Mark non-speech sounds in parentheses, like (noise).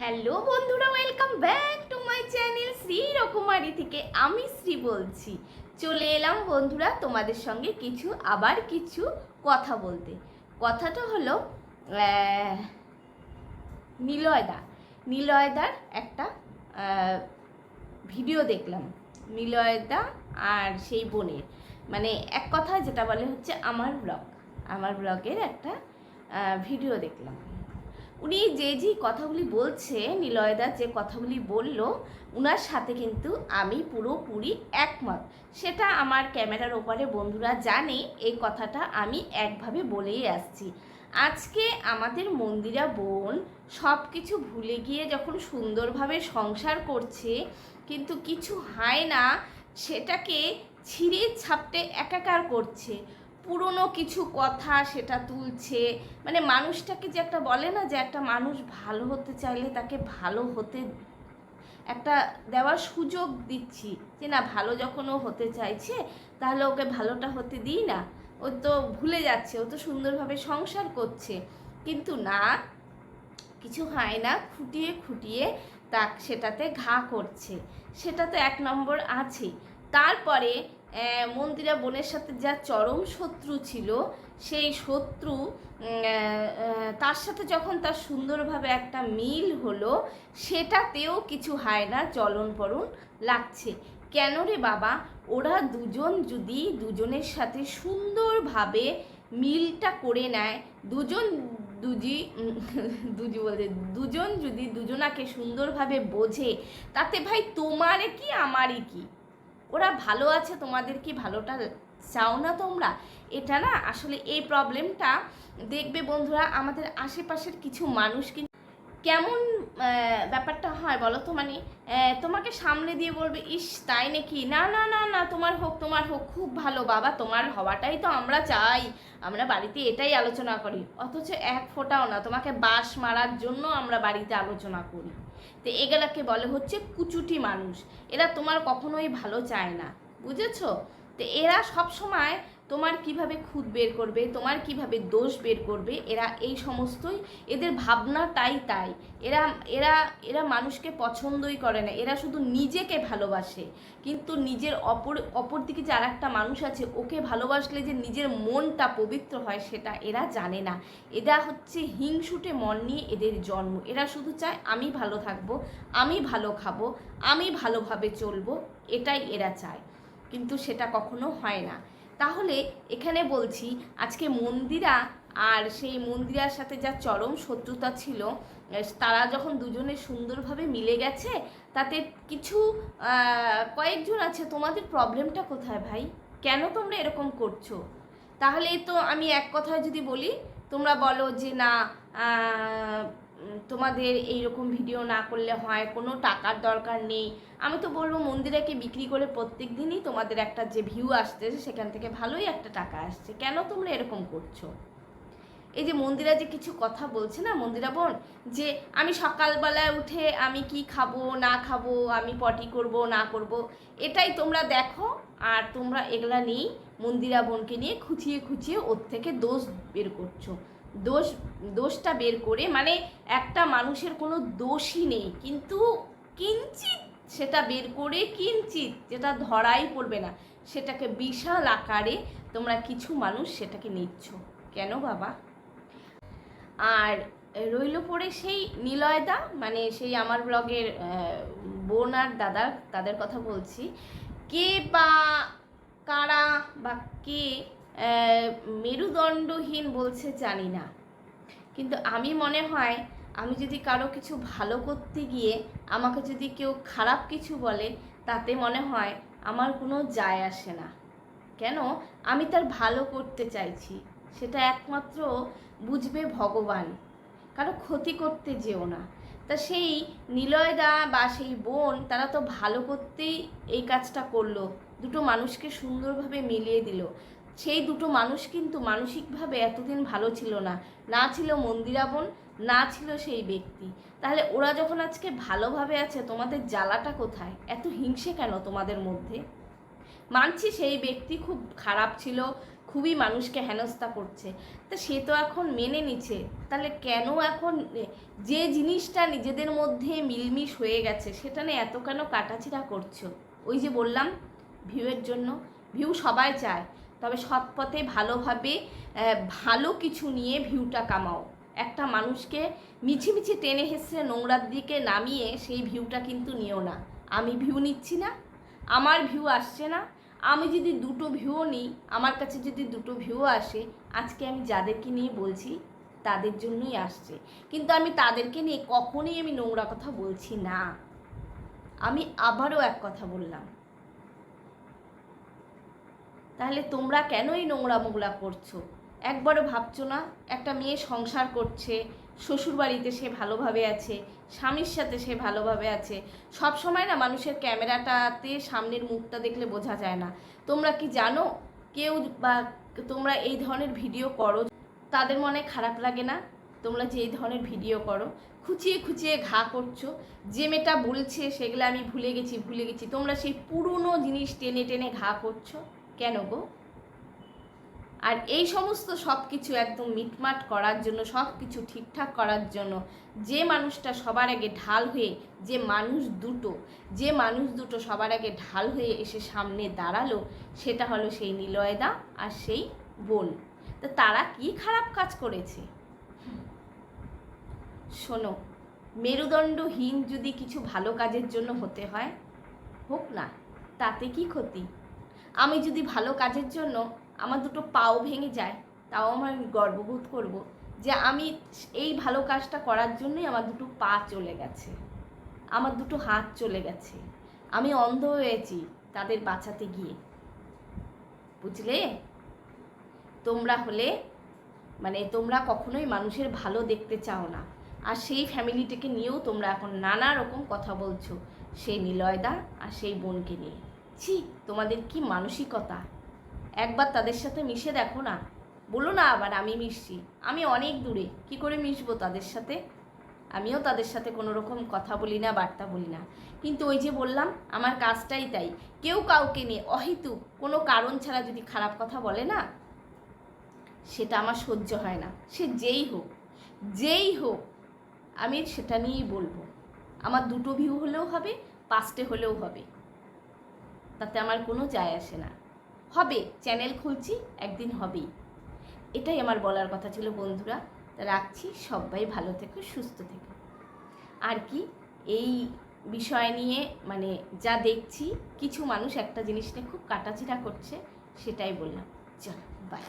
Hello বন্ধুরা welcome back to my channel Shri রকুমারি থেকে আমি শ্রী বলছি। চলে এলাম বন্ধুরা তোমাদের সঙ্গে কিছু, আবার কিছু কথা বলতে। কথাটা হলো নিলয়দা। নিলয়দার একটা ভিডিও দেখলাম। নিলয়দা আর সেই বোনের। মানে এক কথা যেটা বলে হচ্ছে, আমার ব্লগ আমার ব্লগের একটা ভিডিও দেখলাম। উনি যে যে কথাগুলি বলছে, নিলয়দা যে কথাগুলি বলল, উনার সাথে কিন্তু আমি পুরোপুরি একমত। সেটা আমার ক্যামেরার ওপারে বন্ধুরা জানে, এই কথাটা আমি একভাবে বলেই আসছি। আজকে আমাদের মন্দিরা বোন সব কিছু ভুলে গিয়ে যখন সুন্দরভাবে সংসার করছে, কিন্তু কিছু হয় না, সেটাকে ছিঁড়ে ছাপটে একাকার করছে। পুরনো কিছু কথা সেটা তুলছে। মানে মানুষটাকে যে একটা বলে না যে একটা মানুষ ভালো হতে চাইলে তাকে ভালো হতে একটা দেওয়ার সুযোগ দিচ্ছি যে না, ভালো যখন ও হতে চাইছে, তাহলে ওকে ভালোটা হতে দিই না। ও তো ভুলে যাচ্ছে, ও তো সুন্দরভাবে সংসার করছে। কিন্তু না, কিছু হয় না, খুঁটিয়ে খুঁটিয়ে তা সেটাতে ঘা করছে। সেটা তো এক নম্বর আছে তারপরে মন্দিরা বোনের সাথে যা চরম শত্রু ছিল, সেই শত্রু তার সাথে যখন তার সুন্দরভাবে একটা মিল হলো, সেটাতেও কিছু হয় না চলন পরন লাগছে। কেন রে বাবা? ওরা দুজন যদি দুজনের সাথে সুন্দরভাবে মিলটা করে নেয়, দুজন দুজি (laughs) দুজি বলতে, দুজন যদি দুজনাকে সুন্দরভাবে বোঝে, তাতে ভাই তোমারে কি আমারই কি? ওরা ভালো আছে, তোমাদের কি ভালোটা চাও না তোমরা? এটা না আসলে এই প্রবলেমটা দেখবে বন্ধুরা, আমাদের আশেপাশের কিছু মানুষ কিন্তু কেমন ব্যাপারটা হয় বলো তো? মানে তোমাকে সামনে দিয়ে বলবে, ইস, তাই নাকি? না না না না, তোমার হোক তোমার হোক, খুব ভালো, বাবা, তোমার হওয়াটাই তো আমরা চাই। আমরা বাড়িতে এটাই আলোচনা করি। অথচ এক ফোঁটাও না, তোমাকে বাস মারার জন্য আমরা বাড়িতে আলোচনা করি। তো এগুলাকে বলে হচ্ছে কুচুটি মানুষ। এরা তোমার কখনোই ভালো চায় না। বুঝেছ? তো এরা সব সময় তোমার কীভাবে খুদ বের করবে, তোমার কীভাবে দোষ বের করবে, এরা এই সমস্তই, এদের ভাবনাটাই তাই এরা এরা এরা মানুষকে পছন্দই করে না, এরা শুধু নিজেকে ভালোবাসে। কিন্তু নিজের অপর অপর দিকে যে আর একটা মানুষ আছে, ওকে ভালোবাসলে যে নিজের মনটা পবিত্র হয়, সেটা এরা জানে না। এরা হচ্ছে হিংসুটে মন নিয়ে এদের জন্ম। এরা শুধু চায়, আমি ভালো থাকব, আমি ভালো খাব, আমি ভালোভাবে চলবো। এটাই এরা চায়। কিন্তু সেটা কখনো হয় না। তাহলে এখানে বলছি, আজকে মন্দিরা আর সেই মন্দিরার সাথে যা চরম শত্রুতা ছিল তারা যখন দুজনে সুন্দরভাবে মিলে গেছে, তাতে কিছু কয়েকজন আছে, তোমাদের প্রবলেমটা কোথায় ভাই? কেন তোমরা এরকম করছ? তাহলে তো আমি এক কথায় যদি বলি, তোমরা বলো যে না তোমাদের এই রকম ভিডিও না করলে হয়, কোনো টাকার দরকার নেই। আমি তো বলব, মন্দিরাকে বিক্রি করে প্রত্যেক দিনই তোমাদের একটা যে ভিউ আসতেছে, সেখান থেকে ভালোই একটা টাকা আসছে। কেন তোমরা এরকম করছ? এই যে মন্দিরা যে কিছু কথা বলছে না, মন্দিরা বোন, যে আমি সকালবেলায় উঠে আমি কি খাব, না খাব, আমি পটি করব, না করব, এটাই তোমরা দেখো, আর তোমরা এগুলা নিয়েই মন্দিরা বোনকে নিয়ে খুঁচিয়ে খুঁচিয়ে ওর থেকে দোষ বের করছ। দোষ, দোষটা বের করে মানে একটা মানুষের কোনো দোষই নেই, কিন্তু কিঞ্চিত সেটা বের করে কিঞ্চিত যেটা ধরাই পড়বে না, সেটাকে বিশাল আকারে তোমরা কিছু মানুষ সেটাকে নিচ্ছ। কেন বাবা? আর রইল পড়ে সেই নিলয়দা মানে সেই আমার ব্লগের বোন আর দাদা, তাদের কথা বলছি। কে বা, কারা বা কে মেরুদণ্ডহীন বলছে জানি না। কিন্তু আমি মনে হয়, আমি যদি কারও কিছু ভালো করতে গিয়ে আমাকে যদি কেউ খারাপ কিছু বলে, তাতে মনে হয় আমার কোনো যায় আসে না। কেন? আমি তার ভালো করতে চাইছি। সেটা একমাত্র বুঝবে ভগবান। কারও ক্ষতি করতে যেও না। তা সেই নিলয়দা বা সেই বোন, তারা তো ভালো করতেই এই কাজটা করল। দুটো মানুষকে সুন্দরভাবে মিলিয়ে দিল। সেই দুটো মানুষ কিন্তু মানসিকভাবে এতদিন ভালো ছিল না। না ছিল মন্দিরা বোন না ছিল সেই ব্যক্তি। তাহলে ওরা যখন আজকে ভালোভাবে আছে, তোমাদের জ্বালাটা কোথায়? এত হিংসে কেন তোমাদের মধ্যে? মানছি সেই ব্যক্তি খুব খারাপ ছিল, খুবই মানুষকে হেনস্থা করছে। তা সে তো এখন মেনে নিচ্ছে। তাহলে কেন এখন যে জিনিসটা নিজেদের মধ্যে মিলমিশ হয়ে গেছে, সেটা নিয়ে এত কেন কাটাছিড়া করছ? ওই যে বললাম, ভিউয়ের জন্য। ভিউ সবাই চায়। তবে সৎ পথে ভালোভাবে ভালো কিছু নিয়ে ভিউটা কামাও। একটা মানুষকে মিছিমিছি টেনে হেসড়ে নোংরার দিকে নামিয়ে সেই ভিউটা কিন্তু নিও না। আমি ভিউ নিচ্ছি না, আমার ভিউ আসছে না। আমি যদি দুটো ভিউ নিই, আমার কাছে যদি দুটো ভিউ আসে, আজকে আমি যাদেরকে নিয়ে বলছি, তাদের জন্যই আসছে। কিন্তু আমি তাদেরকে নিয়ে কখনোই আমি নোংরা কথা বলছি না। আমি আবারও এক কথা বললাম তাহলে তোমরা কেনই নোংরা মোংরা করছ? একবারও ভাবছ না, একটা মেয়ে সংসার করছে, শ্বশুরবাড়িতে সে ভালোভাবে আছে, স্বামীর সাথে সে ভালোভাবে আছে, সব সময় না মানুষের ক্যামেরাটাতে সামনের মুখটা দেখলে বোঝা যায় না। তোমরা কি জানো? কেউ বা তোমরা এই ধরনের ভিডিও করো, তাদের মনে খারাপ লাগে না? তোমরা যে এই ধরনের ভিডিও করো, খুচিয়ে খুচিয়ে ঘা করছ, যে মেয়েটা বলছে সেগুলো আমি ভুলে গেছি ভুলে গেছি, তোমরা সেই পুরনো জিনিস টেনে টেনে ঘা করছ? কেন গো? আর এই সমস্ত সব কিছু একদম মিটমাট করার জন্য সব কিছু ঠিকঠাক করার জন্য, যে মানুষটা সবার আগে ঢাল হয়ে, যে মানুষ দুটো, যে মানুষ দুটো সবার আগে ঢাল হয়ে এসে সামনে দাঁড়াল, সেটা হলো সেই নিলয়দা আর সেই বোন। তো তারা কি খারাপ কাজ করেছে? শোনো, মেরুদণ্ডহীন যদি কিছু ভালো কাজের জন্য হতে হয়, হোক না, তাতে কি ক্ষতি? আমি যদি ভালো কাজের জন্য আমার দুটো পাও ভেঙে যায়, তাও আমার গর্ববোধ করব যে আমি এই ভালো কাজটা করার জন্যই আমার দুটো পা চলে গেছে, আমার দুটো হাত চলে গেছে। আমি অন্ধ হয়েছি তাদের বাঁচাতে গিয়ে। বুঝলে? তোমরা হলে মানে তোমরা কখনোই মানুষের ভালো দেখতে চাও না। আর সেই ফ্যামিলিটাকে নিয়েও তোমরা এখন নানা রকম কথা বলছো, সেই নিলয়দা আর সেই বোনকে নিয়ে। ছি, তোমাদের কি মানসিকতা? একবার তাদের সাথে মিশে দেখো না। বলো না আবার, আমি মিশছি। আমি অনেক দূরে, কি করে মিশবো তাদের সাথে? আমিও তাদের সাথে কোনো রকম কথা বলি না, বার্তা বলি না। কিন্তু ওই যে বললাম, আমার কাজটাই তাই। কেউ কাউকে নিয়ে অহেতুক কোনো কারণ ছাড়া যদি খারাপ কথা বলে না, সেটা আমার সহ্য হয় না। সে যেই হোক যেই হোক, আমি সেটা নিয়েই বলব। আমার দুটো ভিউ হলেও হবে, পাঁচটে হলেও হবে। তাতে আমার কোনো যায় আসে না। হবে চ্যানেল খুলছি, একদিন হবেই। এটাই আমার বলার কথা ছিল বন্ধুরা। রাখছি, সবাই ভালো থেকো, সুস্থ থেকো। আর কি, এই বিষয় নিয়ে মানে যা দেখছি, কিছু মানুষ একটা জিনিস নিয়ে খুব কাটাছিটা করছে, সেটাই বললাম। চলো বাই